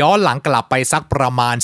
ย้อนหลังกลับไปสักประมาณ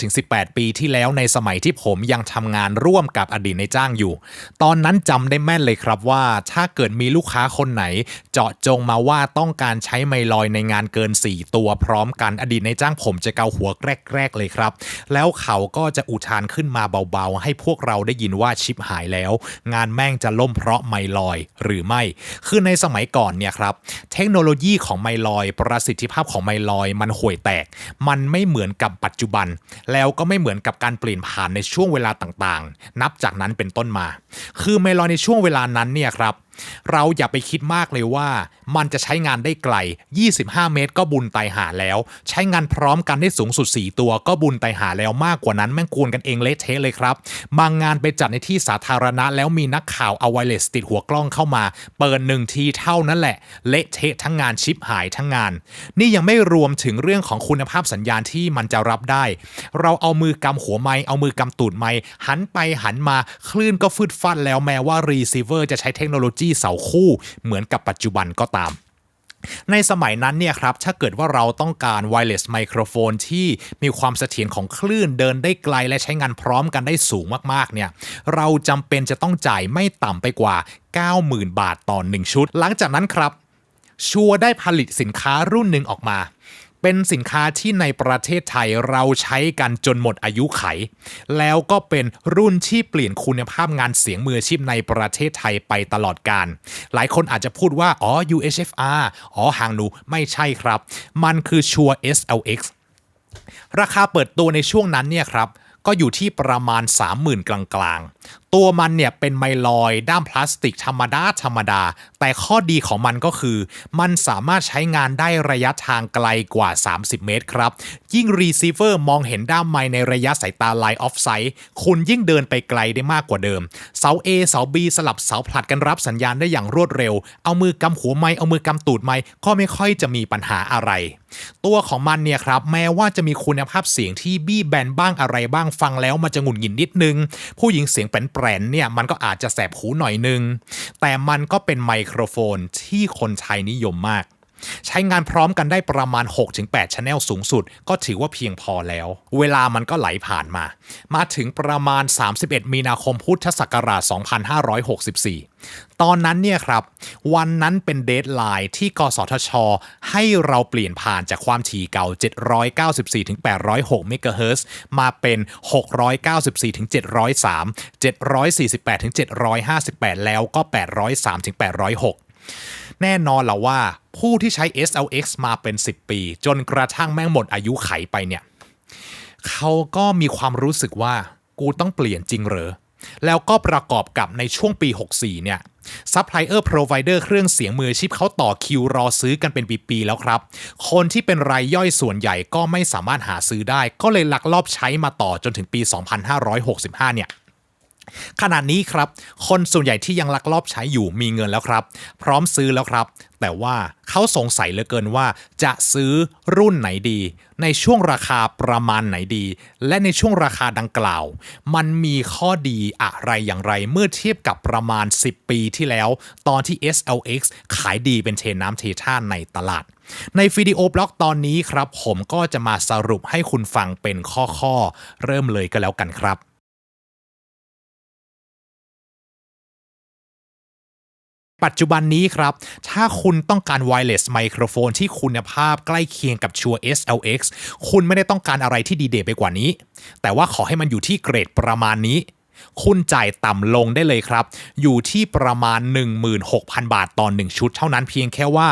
15-18 ปีที่แล้วในสมัยที่ผมยังทำงานร่วมกับอดีตในจ้างอยู่ ตอนนั้นจำได้แม่นเลยครับว่า ถ้าเกิดมีลูกค้าคนไหน เจาะจงมาว่าต้องการใช้ไมลอยในงานเกิน 4 ตัวพร้อมกันอดีตในจ้างผมจะเกาหัวแกรกๆเลยครับ แล้วเขาก็จะอุทานขึ้นมาเบาๆ ให้พวกเราได้ยินว่าชิปหายแล้ว งานแม่งจะล่มเพราะไมลอยหรือไม่ คือในสมัยก่อนเนี่ยครับเทคโนโลยีของไมลอย ประสิทธิภาพของไมลอยมันห่วยแตกมันไม่เหมือนกับปัจจุบัน แล้วก็ไม่เหมือนกับการเปลี่ยนผ่านในช่วงเวลาต่างๆ นับจากนั้นเป็นต้นมา คือเมลอยในช่วงเวลานั้นเนี่ยครับ เราอย่าไปคิดมากเลยว่า มันจะใช้งานได้ไกล 25 เมตร ก็บุญไตหาแล้ว ใช้งานพร้อมกันได้สูงสุด 4 ตัว ก็บุญไตหาแล้วมากกว่านั้นแม่งกวนกันเองเละเทะเลยครับ บางงานไปจัดในที่สาธารณะ แล้วมีนักข่าวเอาไวเลสติดหัวกล้องเข้ามา เปิดหนึ่งทีเท่านั้นแหละ เละเทะทั้งงานชิปหายทั้งงาน นี่ยังไม่รวมถึงเรื่องของคุณภาพสัญญาณที่มันจะรับได้ เราเอามือกำหัวไม้เอามือกำตูดไม้หันไปหันมาคลื่นก็ฟืดฟัดแล้วแม้ว่ารีเซิเวอร์จะใช้เทคโนโลยีเสาคู่เหมือนกับปัจจุบันก็ตามในสมัยนั้นเนี่ยครับ ถ้าเกิดว่าเราต้องการ wireless microphone ที่มีความเสถียรของคลื่นเดินได้ไกลและใช้งานพร้อมกันได้สูงมากๆ เนี่ย เราจำเป็นจะต้องจ่ายไม่ต่ำไปกว่า 90,000 บาทต่อ 1 ชุด หลังจากนั้นครับ ชัวร์ได้ผลิตสินค้ารุ่นหนึ่งออกมา เป็นสินค้าที่ในประเทศไทยเราใช้กันจนหมดอายุไข แล้วก็เป็นรุ่นที่เปลี่ยนคุณภาพงานเสียงมืออาชีพในประเทศไทยไปตลอดการ หลายคนอาจจะพูดว่า อ๋อ UHFR อ๋อหางหนูไม่ใช่ครับ มันคือชัว SLX ราคาเปิดตัวในช่วงนั้นเนี่ยครับก็อยู่ที่ประมาณ 30,000 กลางๆ ตัวมันเนี่ยเป็นไมลอยด้ามพลาสติกธรรมดาธรรมดา แต่ข้อดีของมันก็คือ มันสามารถใช้งานได้ระยะทางไกลกว่า 30 เมตรครับ ยิ่งรีเซิเวอร์มองเห็นด้ามไมในระยะสายตาไลน์ออฟไซด์คุณยิ่งเดินไปไกลได้มากกว่าเดิม เสา A เสา B สลับเสาผลัดกันรับสัญญาณได้อย่างรวดเร็ว เอามือกำหัวไมเอามือกำตูดไมก็ไม่ค่อยจะมีปัญหาอะไร ตัวของมันเนี่ยครับแม้ว่าจะมีคุณภาพเสียงที่บี้แบนบ้างอะไรบ้างฟังแล้วมันจะหงุดหงิดนิดนึง ผู้หญิงเสียงแปรนเนี่ยมันก็อาจจะแสบหูหน่อยนึง แต่มันก็เป็นไมโครโฟนที่คนไทยนิยมมาก ใช้งานพร้อมกันได้ประมาณ 6-8ชแนลสูงสุด ก็ถือว่าเพียงพอแล้ว เวลามันก็ไหลผ่านมา มาถึงประมาณ 31 มีนาคมพุทธศักราช 2564 ตอนนั้นเนี่ยครับ วันนั้นเป็นเดทไลน์ที่กสทช ให้เราเปลี่ยนผ่านจากความถี่เก่า 794ถึง806 เมกะเฮิรตซ์มาเป็น 694ถึง703 748ถึง758 แล้วก็ 803ถึง806 แน่นอนและว่าผู้ที่ใช้ SLX มาเป็น 10 ปี จนกระทั่งแม่งหมดอายุไขไปเนี่ยเขาก็มีความรู้สึกว่ากูต้องเปลี่ยนจริงเหรอ แล้วก็ประกอบกับในช่วงปี 64 เนี่ยซัพพลายเออร์พรอไวเดอร์เครื่องเสียงมือชีพเขาต่อคิวรอซื้อกันเป็นปี ๆ แล้วครับ คนที่เป็นรายย่อยส่วนใหญ่ก็ไม่สามารถหาซื้อได้ ก็เลยลักลอบใช้มาต่อจนถึงปี 2565 เนี่ย ขณะนี้ครับ คนส่วนใหญ่ที่ยังลักลอบใช้อยู่มีเงินแล้วครับ พร้อมซื้อแล้วครับ แต่ว่าเขาสงสัยเหลือเกินว่า จะซื้อรุ่นไหนดี ในช่วงราคาประมาณไหนดี และในช่วงราคาดังกล่าว มันมีข้อดีอะไรอย่างไรเมื่อเทียบกับประมาณ 10 ปีที่แล้ว ตอนที่ SLX ขายดีเป็นเทน้ำเทท่าในตลาดในวิดีโอบล็อกตอนนี้ครับ ผมก็จะมาสรุปให้คุณฟังเป็นข้อๆ เริ่มเลยก็แล้วกันครับ ปัจจุบันนี้ครับ ถ้าคุณต้องการ wireless microphone ที่คุณภาพใกล้เคียงกับชัว SLX คุณไม่ได้ต้องการอะไรที่ดีเด่นไปกว่านี้ แต่ว่าขอให้มันอยู่ที่เกรดประมาณนี้ คุณจ่ายต่ำลงได้เลยครับ อยู่ที่ประมาณ 16,000 บาทต่อ1ชุด เท่านั้นเพียงแค่ว่า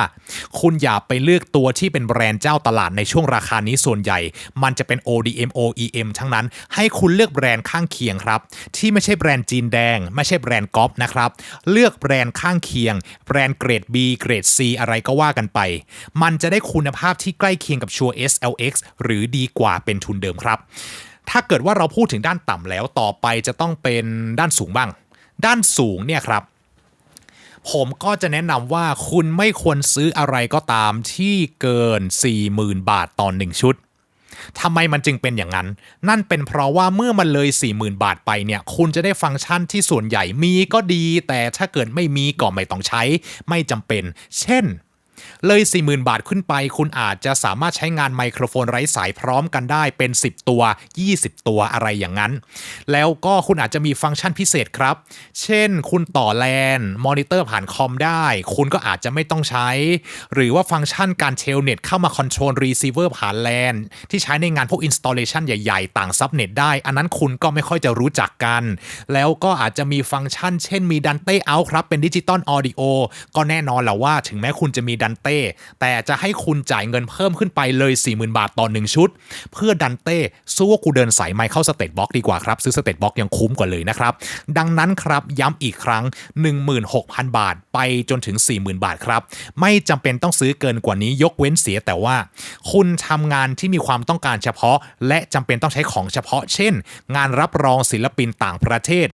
คุณอย่าไปเลือกตัวที่เป็นแบรนด์เจ้าตลาดในช่วงราคานี้ส่วนใหญ่ มันจะเป็น ODM OEM ทั้งนั้น ให้คุณเลือกแบรนด์ข้างเคียงครับ ที่ไม่ใช่แบรนด์จีนแดง ไม่ใช่แบรนด์ก๊อปนะครับ เลือกแบรนด์ข้างเคียง แบรนด์เกรด B เกรด C อะไรก็ว่ากันไป มันจะได้คุณภาพที่ใกล้เคียงกับชัว SLX หรือดีกว่าเป็นทุนเดิมครับ ถ้าเกิดว่าเราพูดถึงด้านต่ำแล้วต่อไปจะต้องเป็นด้านสูงบ้าง ด้านสูงเนี่ยครับ ผมก็จะแนะนำว่าคุณไม่ควรซื้ออะไรก็ตามที่เกิน 40,000 บาทต่อหนึ่งชุดทำไมมันจึงเป็นอย่างนั้น นั่นเป็นเพราะว่าเมื่อมันเลย 40,000 บาทไปเนี่ย คุณจะได้ฟังก์ชันที่ส่วนใหญ่มีก็ดี แต่ถ้าเกิดไม่มีก็ไม่ต้องใช้ ไม่จำเป็น เช่น เลย 40,000 บาทขึ้นไป คุณอาจจะสามารถใช้งานไมโครโฟนไร้สายพร้อมกันได้เป็น 10 ตัว 20 ตัวอะไรอย่างนั้น แล้วก็คุณอาจจะมีฟังก์ชันพิเศษครับ เช่น คุณต่อแลนมอนิเตอร์ผ่านคอมได้ คุณก็อาจจะไม่ต้องใช้ หรือว่าฟังก์ชันการเทลเน็ตเข้ามาคอนโทรลรีเซิเวอร์ผ่านแลนที่ใช้ในงานพวกอินสต l เลชันใหญ่ๆ ต่างซับเน็ตได้ อันนั้นคุณก็ไม่ค่อยจะรู้จักกัน แล้วก็อาจจะมีฟังก์ชัน เช่นมีดันเต้เอาครับเป็นดิจิตอลออดิโอก็แน่นอนแหละว่าถึงแม้คุณจะมีดันเต้ แต่จะให้คุณจ่ายเงินเพิ่มขึ้นไปเลย 40,000 บาทต่อ1ชุด เพื่อดันเต้สู้ว่ากูเดินสายไมค์เข้าสเตตบ็อกดีกว่าครับ ซื้อสเตตบ็อกยังคุ้มกว่าเลยนะครับ ดังนั้นครับย้ำอีกครั้ง 16,000 บาทไปจนถึง 40,000 บาทครับ ไม่จำเป็นต้องซื้อเกินกว่านี้ยกเว้นเสียแต่ว่า คุณทำงานที่มีความต้องการเฉพาะ และจำเป็นต้องใช้ของเฉพาะ เช่น งานรับรองศิลปินต่างประเทศ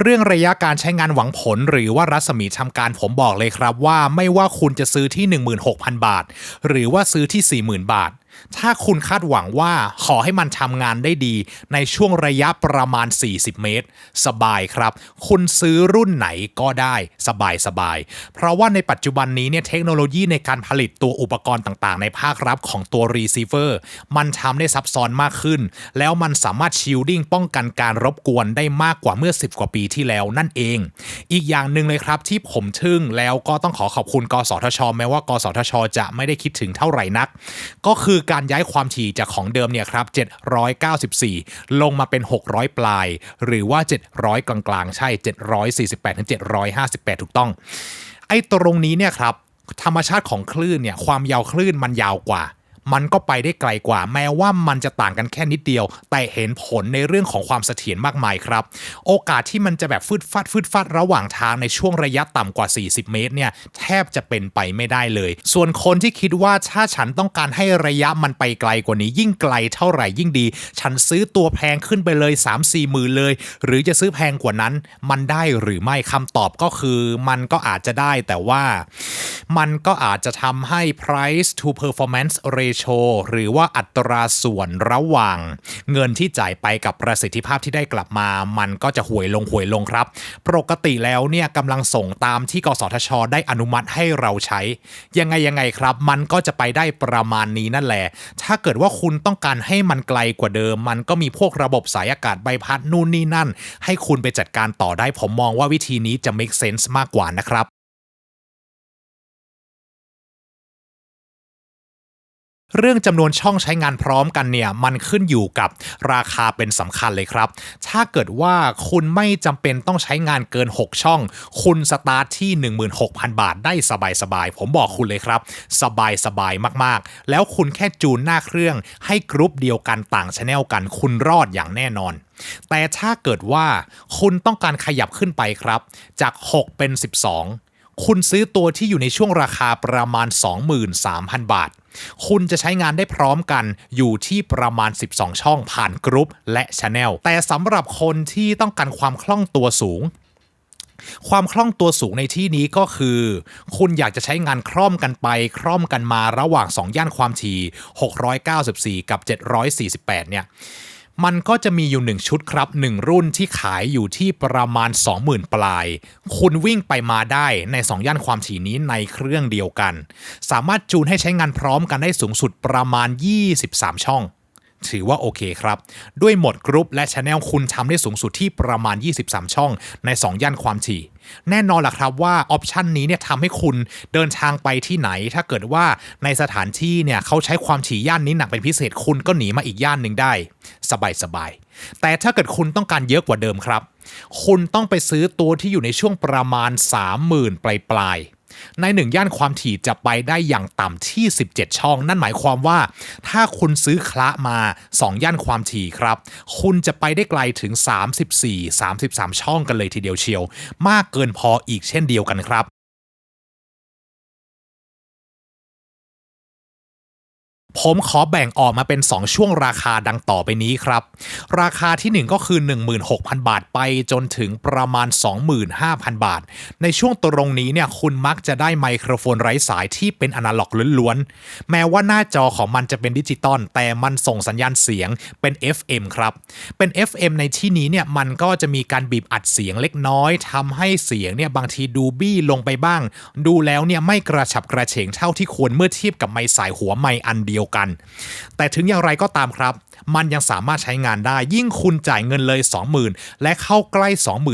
เรื่องระยะการใช้งานหวังผลหรือว่ารัศมีทำการผมบอกเลยครับว่าไม่ว่าคุณจะซื้อที่ 16,000 บาท หรือว่าซื้อที่ 40,000 บาท ถ้าคุณคาดหวังว่าขอให้มันทำงานได้ดี ในช่วงระยะประมาณ 40 เมตร สบายครับ คุณซื้อรุ่นไหนก็ได้สบายสบายเพราะว่าในปัจจุบันนี้เนี่ยเทคโนโลยีในการผลิตตัวอุปกรณ์ต่างๆ ในภาครับของตัวรีเซิเวอร์มันทำได้ซับซ้อนมากขึ้น แล้วมันสามารถชิลดิ้งป้องกันการรบกวนได้มากกว่าเมื่อ 10 กว่าปีที่แล้วนั่นเอง อีกอย่างหนึ่งเลยครับที่ผมทึ่งแล้วก็ต้องขอขอบคุณ กสทช แม้ว่ากสทช จะไม่ได้คิดถึงเท่าไหร่นัก ก็คือการย้ายความถี่จากของเดิมเนี่ยครับ 794 ลงมาเป็น 600 ปลาย หรือว่า 700 กลางๆ ใช่ 748 ถึง 758 ถูกต้อง ไอ้ตรงนี้เนี่ยครับ ธรรมชาติของคลื่นเนี่ย ความยาวคลื่นมันยาวกว่า มันก็ไปได้ไกลกว่า แม้ว่ามันจะต่างกันแค่นิดเดียว แต่เห็นผลในเรื่องของความเสถียรมากมายครับ โอกาสที่มันจะแบบฟืดฟัดฟืดฟัดระหว่างทางในช่วงระยะต่ำกว่า 40 เมตรเนี่ยแทบจะเป็นไปไม่ได้เลย ส่วนคนที่คิดว่าถ้าฉันต้องการให้ระยะมันไปไกลกว่านี้ ยิ่งไกลเท่าไหร่ยิ่งดี ฉันซื้อตัวแพงขึ้นไปเลย 3-4หมื่นเลย หรือจะซื้อแพงกว่านั้น มันได้หรือไม่คำตอบก็คือมันก็อาจจะได้แต่ว่า มันก็อาจจะทำให้ price to performance ratio ratio หรือว่าอัตราส่วนระหว่าง เงินที่จ่ายไปกับประสิทธิภาพที่ได้กลับมา มันก็จะห่วยลงห่วยลงครับ ปกติแล้วเนี่ยกำลังส่งตามที่กสทช ได้อนุมัติให้เราใช้ ยังไงยังไงครับ มันก็จะไปได้ประมาณนี้นั่นแหละ ถ้าเกิดว่าคุณต้องการให้มันไกลกว่าเดิม มันก็มีพวกระบบสายอากาศใบพัดนู่นนี่นั่น ให้คุณไปจัดการต่อได้ผมมองว่าวิธีนี้จะ make sense มากกว่านะครับ เรื่องจำนวนช่องใช้งานพร้อมกันเนี่ยมันขึ้นอยู่กับราคาเป็นสำคัญเลยครับ ถ้าเกิดว่าคุณไม่จำเป็นต้องใช้งานเกิน 6 ช่อง คุณสตาร์ทที่ 16,000 บาทได้สบายๆ ผมบอกคุณเลยครับ สบายๆ มากๆ แล้วคุณแค่จูนหน้าเครื่อง ให้กรุ๊ปเดียวกันต่างชแนลกัน คุณรอดอย่างแน่นอนแต่ถ้าเกิดว่าคุณต้องการขยับขึ้นไปครับ จาก 6 เป็น 12 คุณซื้อตัวที่อยู่ในช่วงราคาประมาณ 23,000 บาท คุณจะใช้งานได้พร้อมกันอยู่ที่ประมาณ 12 ช่องผ่านกรุ๊ปและช n แนลแต่สำหรับคนที่ต้องการความคล่องตัวสูงความคล่องตัวสูงในที่นี้ก็คือ คุณอยากจะใช้งานคล่อมกันไป คล่อมกันมาระหว่าง 2 ย่านความถี่ 694 กับ 748 เนี่ย มันก็จะมีอยู่ 1 ชุดครับ 1 รุ่นที่ขายอยู่ที่ประมาณ 20,000 ปลาย คุณวิ่งไปมาได้ใน 2 ย่านความถี่นี้ในเครื่องเดียวกัน สามารถจูนให้ใช้งานพร้อมกันได้สูงสุดประมาณ 23 ช่อง ถือว่าโอเคครับ ด้วยหมดกรุ๊ปและชแนลคุณทำได้สูงสุดที่ประมาณ 23 ช่องใน 2 ย่านความถี่ แน่นอนล่ะครับว่าออปชันนี้เนี่ยทำให้คุณเดินทางไปที่ไหน ถ้าเกิดว่าในสถานที่เนี่ยเขาใช้ความถี่ย่านนี้หนักเป็นพิเศษคุณก็หนีมาอีกย่านหนึ่งได้ สบายสบายแต่ถ้าเกิดคุณต้องการเยอะกว่าเดิมครับ คุณต้องไปซื้อตัวที่อยู่ในช่วงประมาณ 30,000 ปลายปลายๆ ในหนึ่งย่านความถี่จะไปได้อย่างต่ำที่ 17 ช่อง นั่นหมายความว่า ถ้าคุณซื้อคละมา 2 ย่านความถี่ครับ คุณจะไปได้ไกลถึง 34 33 ช่องกันเลยทีเดียวเชียว มากเกินพออีกเช่นเดียวกันครับ ผมขอแบ่งออกมาเป็น 2 ช่วงราคาดังต่อไปนี้ครับ ราคาที่ 1 ก็คือ 16,000 บาทไปจนถึงประมาณ 25,000 บาท ในช่วงตรงนี้เนี่ยคุณมักจะได้ไมโครโฟนไร้สายที่เป็นอนาล็อกล้วนๆ แม้ว่าหน้าจอของมันจะเป็นดิจิตอลแต่มันส่งสัญญาณเสียงเป็น FM ครับ เป็น FM ในที่นี้เนี่ยมันก็จะมีการบีบอัดเสียงเล็กน้อยทำให้เสียงเนี่ยบางทีดูบี้ลงไปบ้าง ดูแล้วเนี่ยไม่กระฉับกระเฉงเท่าที่ควรเมื่อเทียบกับไมค์สายหัวไมค์อันเดียวกัน แต่ถึงอย่างไรก็ตามครับ มันยังสามารถใช้งานได้ ยิ่งคุณจ่ายเงินเลย 20,000 และเข้าใกล้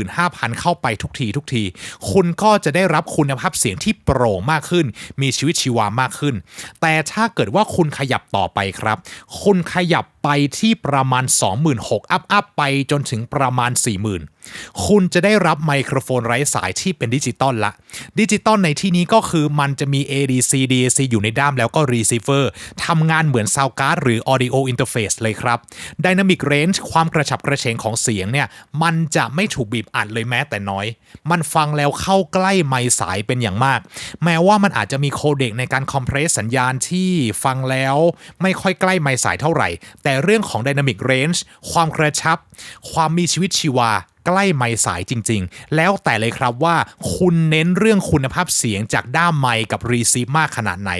25,000 เข้าไปทุกทีทุกที คุณก็จะได้รับคุณภาพเสียงที่โปร่งมากขึ้น มีชีวิตชีวามากขึ้น แต่ถ้าเกิดว่าคุณขยับต่อไปครับ คุณขยับไปที่ประมาณ 26,000อัพอัพไปจนถึงประมาณ 40,000 คุณจะได้รับไมโครโฟนไร้สายที่เป็นดิจิตอลละ ดิจิตอลในที่นี้ก็คือมันจะมี ADC DAC อยู่ในด้ามแล้วก็ Receiver ทำงานเหมือน Sound Card หรือ Audio Interface เลยครับ Dynamic Range ความกระฉับกระเฉงของเสียงเนี่ยมันจะไม่ถูกบีบอัดเลยแม้แต่น้อย มันฟังแล้วเข้าใกล้ไมค์สายเป็นอย่างมาก แม้ว่ามันอาจจะมีโคเดกในการคอมเพรสสัญญาณที่ฟังแล้วไม่ค่อยใกล้ไมค์สายเท่าไหร่ แต่เรื่องของ Dynamic Range ความกระชับ ความมีชีวิตชีวาใกล้ไมค์สายจริง ๆ แล้วแต่เลยครับว่าคุณเน้นเรื่องคุณภาพเสียงจากด้ามไมค์กับรีซีฟมากขนาดไหน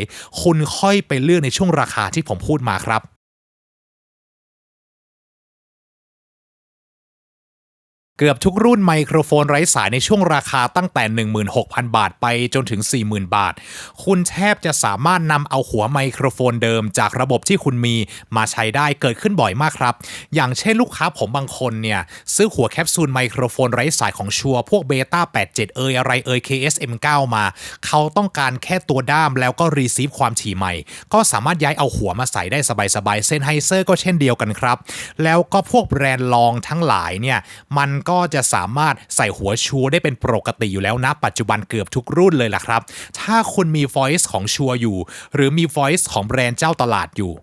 คุณค่อยไปเลือกในช่วงราคาที่ผมพูดมาครับ เกือบทุกรุ่นไมโครโฟนไร้สายในช่วงราคาตั้งแต่ 16,000 บาทไปจนถึง 40,000 บาท คุณแทบจะสามารถนำเอาหัวไมโครโฟนเดิมจากระบบที่คุณมีมาใช้ได้เกิดขึ้นบ่อยมากครับ อย่างเช่นลูกค้าผมบางคนเนี่ย ซื้อหัวแคปซูลไมโครโฟนไร้สายของชัวร์พวกเบต้า87 เอยอะไรเอย KSM9 มา เขาต้องการแค่ตัวด้ามแล้วก็รีซีฟความถี่ใหม่ ก็สามารถย้ายเอาหัวมาใส่ได้สบายๆเซนไฮเซอร์ก็เช่นเดียวกันครับ แล้วก็พวกแบรนด์รองทั้งหลายเนี่ยมันก็จะสามารถใส่หัวชัวได้เป็นปกติอยู่แล้วนะ ปัจจุบันเกือบทุกรุ่นเลยล่ะครับ ถ้าคุณมี voice ของชัวอยู่ หรือมี voice ของแบรนด์เจ้าตลาดอยู่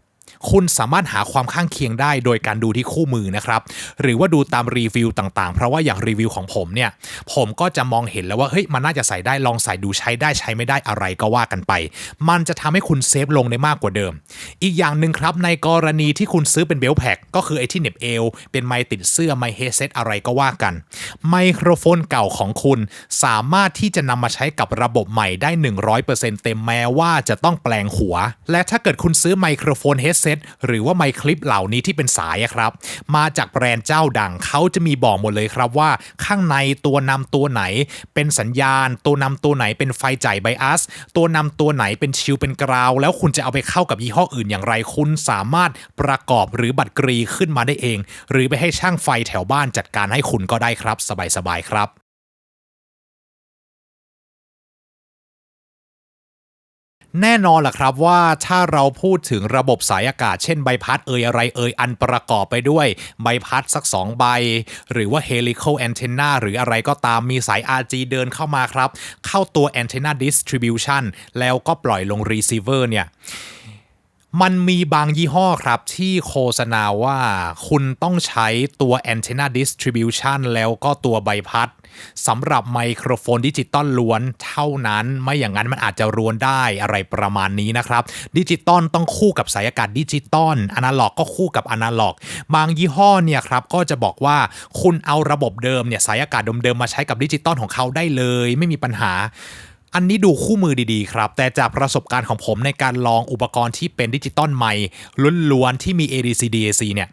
คุณสามารถหาความข้างเคียงได้โดยการดูที่คู่มือนะครับ หรือว่าดูตามรีวิวต่างๆ เพราะว่าอย่างรีวิวของผมเนี่ย ผมก็จะมองเห็นแล้วว่าเฮ้ยมันน่าจะใส่ได้ลองใส่ดูใช้ได้ใช้ไม่ได้อะไรก็ว่ากันไป มันจะทำให้คุณเซฟลงได้มากกว่าเดิม อีกอย่างหนึ่งครับในกรณีที่คุณซื้อเป็นเบลแพ็กก็คือไอ้ที่เน็บเอวเป็นไมติดเสื้อไมค์เฮดเซตอะไรก็ว่ากันไมโครโฟนเก่าของคุณ สามารถที่จะนำมาใช้กับระบบใหม่ได้ 100%เต็มแม้ว่าจะต้องแปลงหัว และถ้าเกิดคุณซื้อไมโครโฟนเฮดเซตหรือว่าไมค์คลิปเหล่านี้ที่เป็นสายครับ มาจากแบรนด์เจ้าดังเขาจะมีบอกหมดเลยครับว่าข้างในตัวนำตัวไหน เป็นสัญญาณ ตัวนำตัวไหนเป็นไฟจ่ายไบอัสตัวนำตัวไหนเป็นชิลเป็นกราว แล้วคุณจะเอาไปเข้ากับยี่ห้ออื่นอย่างไร คุณสามารถประกอบหรือบัตรกรีขึ้นมาได้เอง หรือไปให้ช่างไฟแถวบ้านจัดการให้คุณก็ได้ครับ สบายๆครับ แน่นอนล่ะครับว่าถ้าเราพูดถึงระบบสายอากาศ เช่นใบพัดเอ่ยอะไรเอ่ยอันประกอบไปด้วย ใบพัดสัก 2 ใบ หรือว่า helical antenna หรืออะไรก็ตามมีสาย RG เดินเข้ามาครับ เข้าตัว antenna distribution แล้วก็ปล่อยลง receiver เนี่ย มันมีบางยี่ห้อครับที่โฆษณาว่าคุณต้องใช้ตัว antenna distribution แล้วก็ตัวใบพัดสำหรับไมโครโฟนดิจิตอลล้วนเท่านั้น ไม่อย่างนั้นมันอาจจะรวนได้อะไรประมาณนี้นะครับ ดิจิตอลต้องคู่กับสายอากาศดิจิตอลอนาล็อกก็คู่กับอนาล็อก บางยี่ห้อเนี่ยครับก็จะบอกว่าคุณเอาระบบเดิมเนี่ยสายอากาศเดิมๆมาใช้กับดิจิตอลของเขาได้เลย ไม่มีปัญหา อันนี้ดูคู่มือดีๆครับ แต่จากประสบการณ์ของผมในการลองอุปกรณ์ที่เป็นดิจิตอลใหม่ล้วนๆที่มี ADC DAC เนี่ย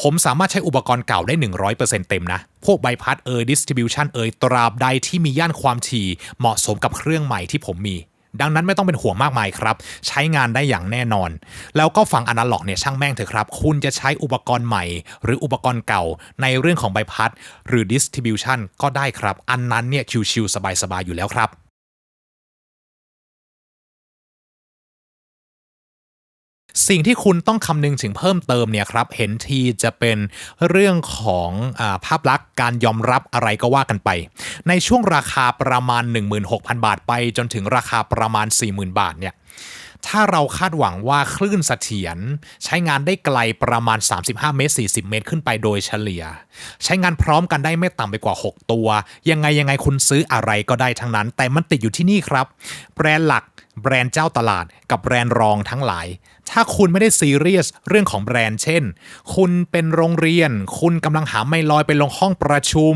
ผมสามารถใช้อุปกรณ์เก่าได้ 100%เต็มนะ พวกใบพัดเอยดิสติบิวชันเอยตราบใดที่มีย่านความถี่เหมาะสมกับเครื่องใหม่ที่ผมมี ดังนั้นไม่ต้องเป็นห่วงมากมายครับ ใช้งานได้อย่างแน่นอน แล้วก็ฝั่งอนาล็อกเนี่ยช่างแม่งเถอะครับ คุณจะใช้อุปกรณ์ใหม่ หรืออุปกรณ์เก่าในเรื่องของใบพัด หรือดิสติบิวชันก็ได้ครับ อันนั้นเนี่ยชิวๆสบายๆอยู่แล้วครับ สิ่งที่คุณต้องคำนึงถึงเพิ่มเติมเนี่ยครับเห็นทีจะเป็นเรื่องของอาภาพลักษณ์การยอมรับอะไรก็ว่ากันไป ในช่วงราคาประมาณ 16,000 บาทไป จนถึงราคาประมาณ 40,000 บาทเนี่ยถ้าเราคาดหวังว่าคลื่นเสถียรใช้งานได้ไกลประมาณ 35 เมตร 40 เมตรขึ้นไปโดยเฉลี่ย ใช้งานพร้อมกันได้ไม่ต่ำไปกว่า 6 ตัว ยังไงยังไงคุณซื้ออะไรก็ได้ทั้งนั้น แต่มันติดอยู่ที่นี่ครับ แบรนด์หลัก แบรนด์เจ้าตลาดกับแบรนด์รองทั้งหลาย ถ้าคุณไม่ได้ซีเรียสเรื่องของแบรนด์เช่น คุณเป็นโรงเรียน คุณกำลังหาไม่ลอยไปลงห้องประชุม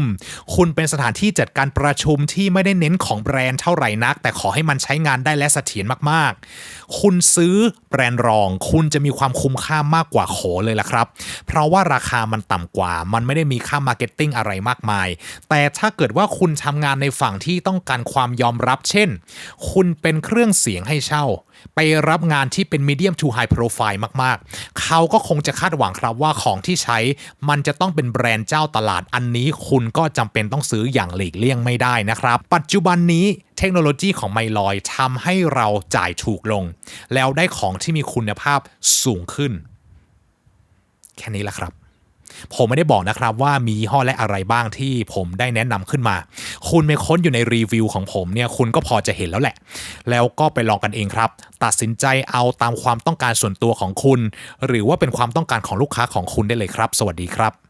คุณเป็นสถานที่จัดการประชุมที่ไม่ได้เน้นของแบรนด์เท่าไหร่นัก แต่ขอให้มันใช้งานได้และเสถียรมากๆ คุณซื้อแบรนด์รอง คุณจะมีความคุ้มค่ามากกว่าโขเลยล่ะครับ เพราะว่าราคามันต่ำกว่า มันไม่ได้มีค่ามาร์เก็ตติ้งอะไรมากมาย แต่ถ้าเกิดว่าคุณทำงานในฝั่งที่ต้องการความยอมรับ เช่น คุณเป็นเครื่องเสียงให้เช่า ไปรับงานที่เป็น medium to high profile มากๆ เขาก็คงจะคาดหวังครับว่าของที่ใช้มันจะต้องเป็นแบรนด์เจ้าตลาดอันนี้ คุณก็จำเป็นต้องซื้ออย่างหลีกเลี่ยงไม่ได้นะครับ ปัจจุบันนี้เทคโนโลยีของไมลอยทำให้เราจ่ายถูกลง แล้วได้ของที่มีคุณภาพสูงขึ้น แค่นี้ละครับ ผมไม่ได้บอกนะครับว่ามียี่ห้อและอะไรบ้างที่ผมได้แนะนำขึ้นมา คุณไปค้นอยู่ในรีวิวของผมเนี่ยคุณก็พอจะเห็นแล้วแหละ แล้วก็ไปลองกันเองครับ ตัดสินใจเอาตามความต้องการส่วนตัวของคุณ หรือว่าเป็นความต้องการของลูกค้าของคุณได้เลยครับ สวัสดีครับ